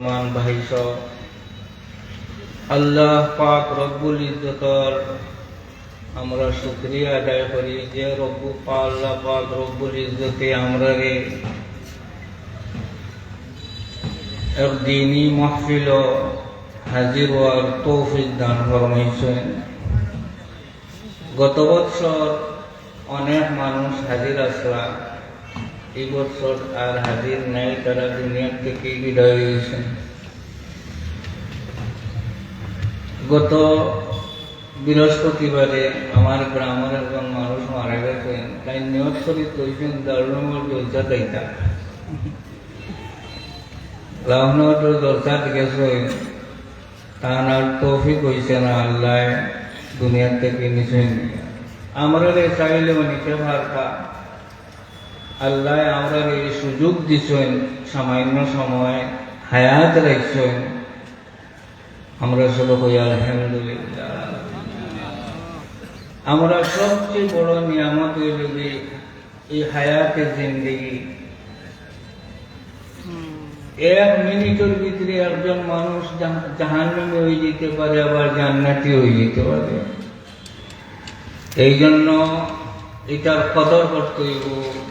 মান ভাই আল্লাহ পাক রব্বুল ইজ্জতর আমরা শুক্রিয়া আদায় করি যে রব্বু আল্লাহ পাক রব্বুল ইজ্জতে আমরা রে এক মাহফিল হাজির হওয়ার তৌফিক দান ফরমাইছেন। গত বছর অনেক মানুষ হাজির আসলা এই বছর আর হাজির নাই, তারা দুনিয়ার বিদায় হয়েছেন গত বৃহস্পতিবারে আমার গ্রামের একজন মানুষ মারা গেছেন। তাই নিয়ত করি তৈছেন দারুণমর জলসা দেয়তা রামনগর জলসাত গেছেন তার আর তৌফিক হয়েছে না, আল্লাহ দুনিয়ার থেকে নিছেন আমরা চাইলে নিতে পারতা আল্লাহ আমরা এই সুযোগ দিছেন, সামান্য সময় হায়াত রাখছেন। আমরা সব হই আলহামদুলিল্লাহ। আমরা সবচেয়ে বড় নিয়ামত হইল যে, এই হায়াতের জিন্দগি। এক মিনিটের ভিতরে একজন মানুষ জাহান্নামে হয়ে যেতে পারে, আবার জান্নাতি হয়ে যেতে পারে। এই জন্য এটার কদর করতে হইব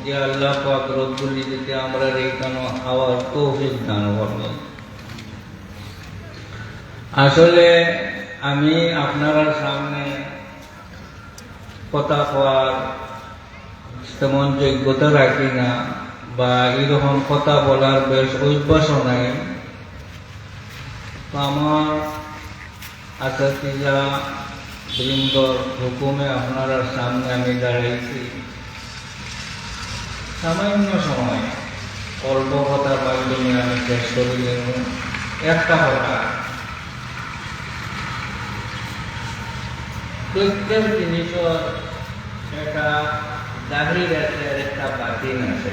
যে আল্লাহ পাক রব্বুল ইজ্জতে আমরা এইখানে আবার তৌফিক দান করব। আসলে আমি আপনার সামনে কথা কওয়ার তেমন যোগ্যতা রাখি না বা এরকম কথা বলার বেশ অভ্যাসও নাই। তো আমার আচার্যা বৃন্দর হুকুমে আপনারা সামনে আমি দাঁড়াইছি। সামান্য সময়, অল্প কথার মাধ্যমে আমি শেষ করে দেব একটা কথা। প্রত্যেক জিনিসের একটা জাহির আছে একটা বাতিন আছে।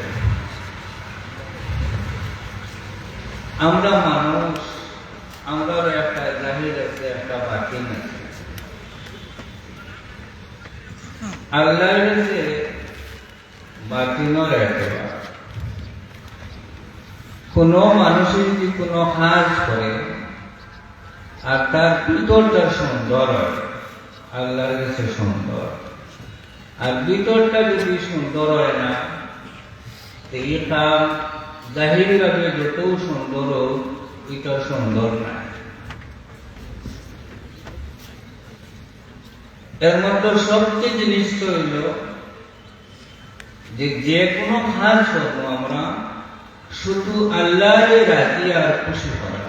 আমরা মানুষ আমরাও একটা জাহির আছে, একটা বাতিন আছে। আল্লাহর কাছে বাতিনর একেবারে কোনো মানুষের যদি কোনো কাজ করে আর তার ভিতরটা সুন্দর হয় আল্লাহর কাছে সুন্দর আর ভিতরটা যদি সুন্দর হয় না এই কাম জাহিরিভাবে যত সুন্দর হোক এটা সুন্দর না এর মধ্যে সবচেয়ে জিনিস হইল যে যে কোনো আমরা শুধু আল্লাহর রাজি আর খুশি করা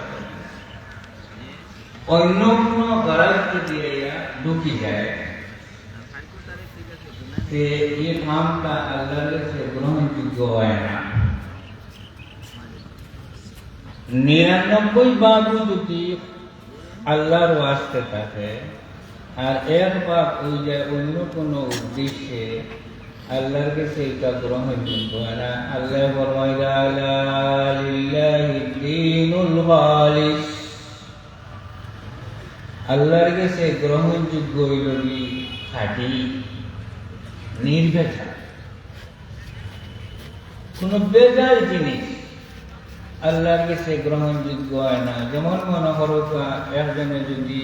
অন্য এরা ঢুকি যায়। তে এই আল্লাহর কাছে গ্রহণযোগ্য হয় না। নিরানব্বই বাবু যদি আল্লাহর ওয়াস্তে থাকে আর এক বাপ ওই যে অন্য কোনো উদ্দেশ্যে আল্লাহর কাছে এটা গ্রহণযোগ্য হয় না। আল্লাহ আল্লাহর কাছে গ্রহণযোগ্য হইল খাঁটি নির্বেচা কোন বেজাল জিনিস আল্লাহর কাছে গ্রহণযোগ্য হয় না। যেমন মনে করো একজনে যদি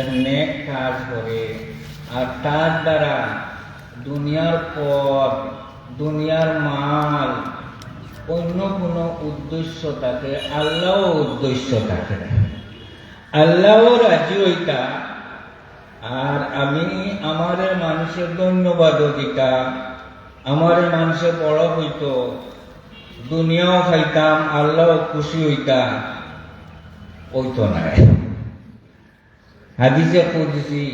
এক নেক কাজ করে আর তার দ্বারা দুনিয়ার পথ, দুনিয়ার মাল, অন্য কোনো উদ্দেশ্য থাকে আল্লাহ উদ্দেশ্য থাকে আল্লাহ রাজি ওইটা আর আমি আমার মানুষের ধন্যবাদ দিতা, আমার মানুষের বড় হইতো, দুনিয়াও খাইতাম আল্লাহ খুশি হইতাম ওইতো নাই হাদিসে কুদসি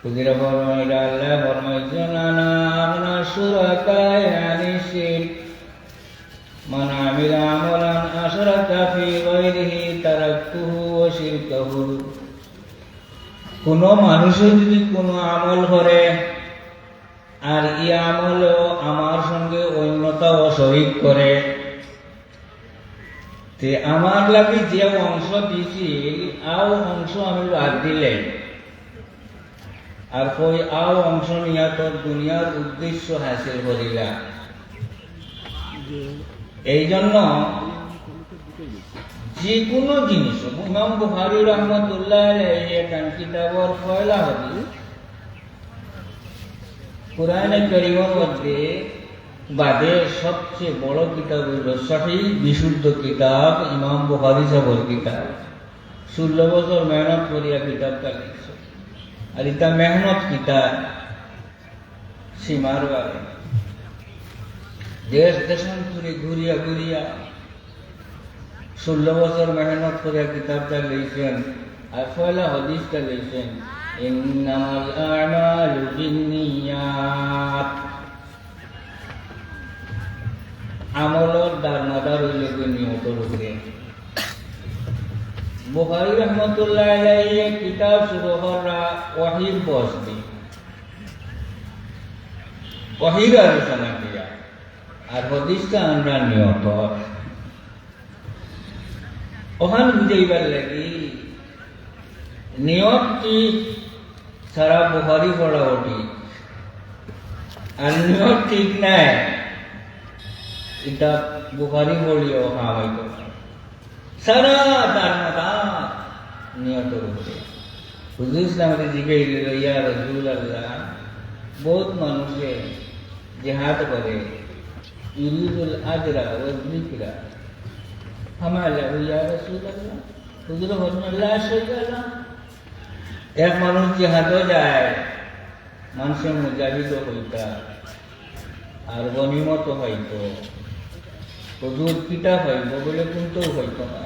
কুদিরা ফরমাইলা আল্লাহ ফরমাইছেন আনা আমনা শুরাকায় আনি শিরক মান আমিলা আমালান আশরাকা ফি গায়রিহি তারাকতুহু ওয়া শিরকাহু। কোন মানুষে যদি কোনো আমল করে, আর ই আমলও আমার সঙ্গে অন্যতাও শরিক করে তে আমার লাগে যে অংশ দিছিল, আও অংশ আমি বাদ দিলে আর কই, আও অংশ নিয়া তোর দুনিয়ার উদ্দেশ্য হাসিল করিলা। এই জন্য যে কোনো জিনিস, ইমাম বুখারি রহমতুল্লাহ এখান কিতাবর পয়লা হাদিস, কোরআনে করিমের মধ্যে বাদে সবচেয়ে বড় কিতাব হইল সঠিক বিশুদ্ধ কিতাব, ইমাম বুখারি সাহর কিতাব। ষোলো বছর মেহনত করিয়া কিতাবটা লিখছে। আর এটা মেহনত কিতাব, সীমার বারে দেশ দেশান্তরে ঘুরিয়া ঘুরিয়া ষোলো বছর মেহনত করিয়া কিতাবটা লিখছেন, আর পয়লা হদিসটা লিখছেন ইন্নামাল আমালু বিন্নিয়াত। হইলে গিয়ে নিহতর উপরে বুখারী রহমতুল্লাহ আলাইহি কিতাব শুরু করা ওয়াহির আলোচনা কিয়া। আর হদিসটা আমরা নিয়ত ওখান বুঝাইবার লাগি, নিয়ত কি? সারা বুখারি পড়া ওটি আর নিয়ত ঠিক নাই। এটা বুখারি পড়িও হা হয়তো। সারা তার মাথা নিয়ত করছে। হুজুর ইসলামের জিজ্ঞেস ইয়া রসুল আল্লাহ বহুত মানুষে জেহাদ করে। ইউরিদুল আজরা ও জিকরা। হামালা ইয়া রসুল আল্লাহ হুজুর বলেন আল্লাহ আল্লাহ এক মানুষ জেহাদও যায়, মানুষের মুজাহিদ হইতা। আর গনিমত হইতো। পিতা হইব বলে কিন্তু হইতো না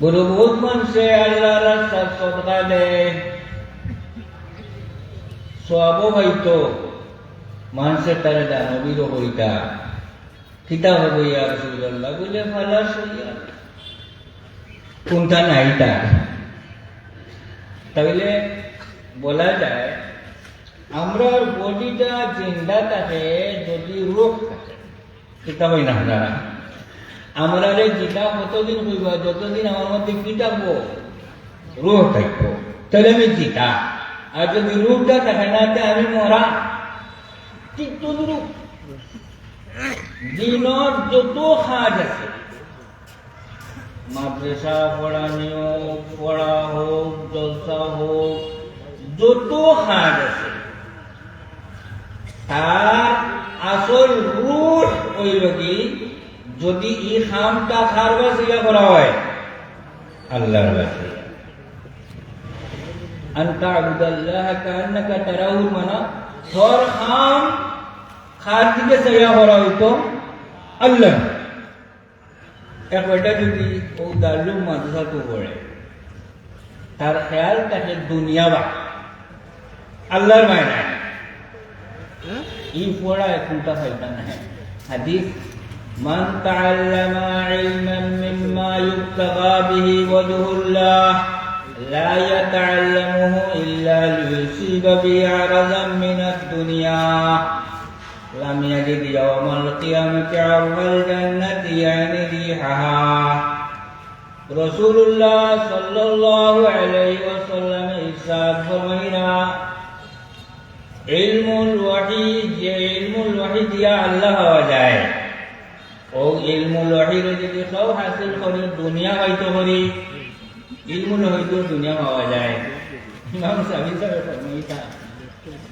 বলে বহুত মানুষে আল্লাহ রাস্তা সদকা দেয় সবও হইতো মানুষের তারা দানবীরও হইতা। কিতা হব ইয়া রসুল্লাহ বলে ফালাস হইয়া কোনটা নাই তাহলে বলা যায়, আমরা বডিটা জিন্দা থাকে যদি রোগ থাকে। কিতা হই না আপনারা আমরা যেটা কতদিন হইব যতদিন আমার মধ্যে থাকব রোগ থাকব, তাহলে আমি জিতা। আর যদি রূপটা থাকে না আমি মরা। দিনের যত কাজ আছে, মাদ্রাসা পড়ানিও পড়া হোক, জলসা হোক, যত কাজ আছে, তার আসল রুট কইল কি যদি ই খামটা খার বাসিয়া করা হয় আল্লাহর বাসিয়া আন্তা আবুদাল্লাহ কান্নাকা তারাউল মানা সর খাম খার দিকে সাইয়া করা হইতো আল্লাহ। এক ওইটা যদি ও দার্লুম মাদ্রাসা তো করে তার খেয়াল তাকে দুনিয়া বা। আল্লাহর মায়না হ্যাঁ? ই ফোড়া কোনটা ফাইলটা না। حديث من تعلم علما مما يبتغى به وجه الله لا يتعلمه إلا ليصيب به عرضا من الدنيا. لم يجد يوم القيامة عرض الجنة يعني ريحها. رسول الله صلى الله عليه وسلم إرشاد علم الوحي علم الوحي দিয়া আল্লাহ হওয়া যায় ও ইলমুল ওয়াহির যদি সব হাসিল করি দুনিয়া হয়তো করি ইলমুল হয়তো দুনিয়া পাওয়া যায় ইমাম সাহেব সাহেব ফরমাইতা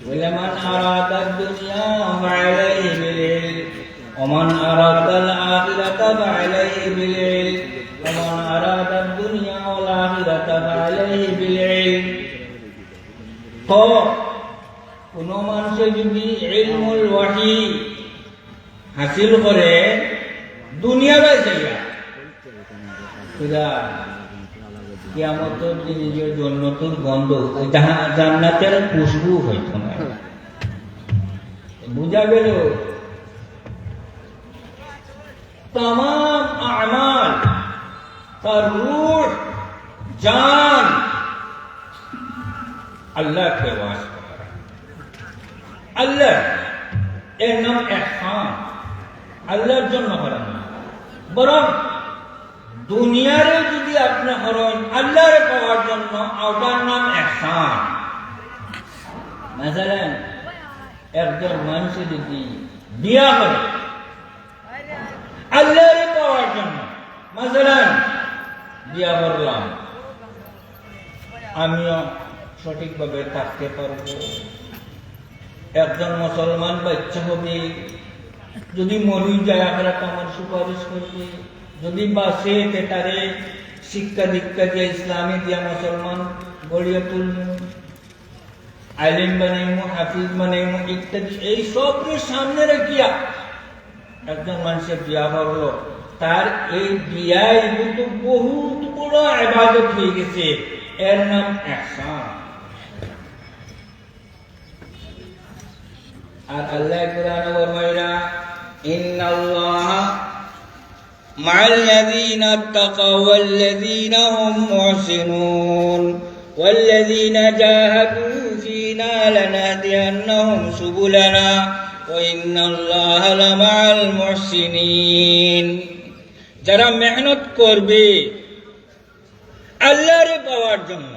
ولمن أراد الدنيا فعليه بالعلم ومن أراد الآخرة فعليه بالعلم ومن أراد الدنيا والآخرة فعليه بالعلم তো কোনো মানুষে যদি ইলমুল ওয়াহি হাসিল করে, দুনিয়া বাঁচাইয়া খুদা যে জন্নতুর গন্ধ খুশবু হইত বুঝা গেল? তাম আমাল, তার জান, আল্লাহকে ওয়াস করা আল্লাহ, এর নাম এহসান আল্লাহর জন্য করা না বরং দুনিয়ারে যদি আপনি করেন আল্লাহরে পাওয়ার জন্য ওটার নাম এহসান মাসালেন একজন মানুষ যদি বিয়া করে আল্লাহরে মাসালান বিয়া করলাম। আমিও সঠিকভাবে থাকতে পারব। একজন মুসলমান বাচ্চা হবে, যদি মরি যায়, আমার সুপারিশ করবে যদি বাসে তেটারে শিক্ষা দীক্ষা দিয়ে, ইসলামী দিয়া মুসলমান গড়িয়া তুলব। আইলেন বানাইমু হাফিজ বানাইমু ইত্যাদি। এই সব সামনে রাখিয়া একজন মানুষের বিয়া করল তার এই বিয়ায় কিন্তু বহুত বড় আবাদত হয়ে গেছে। এর নাম একসান আর আল্লাহ কোরআন ফরমাইরা ইন্নাল্লাহ مع الذين اتقوا والذين هم محسنون والذين جاهدوا فينا لنهدينهم سبلنا وإن الله لمع المحسنين যারা মেহনত করবে আল্লাহরে পাওয়ার জন্য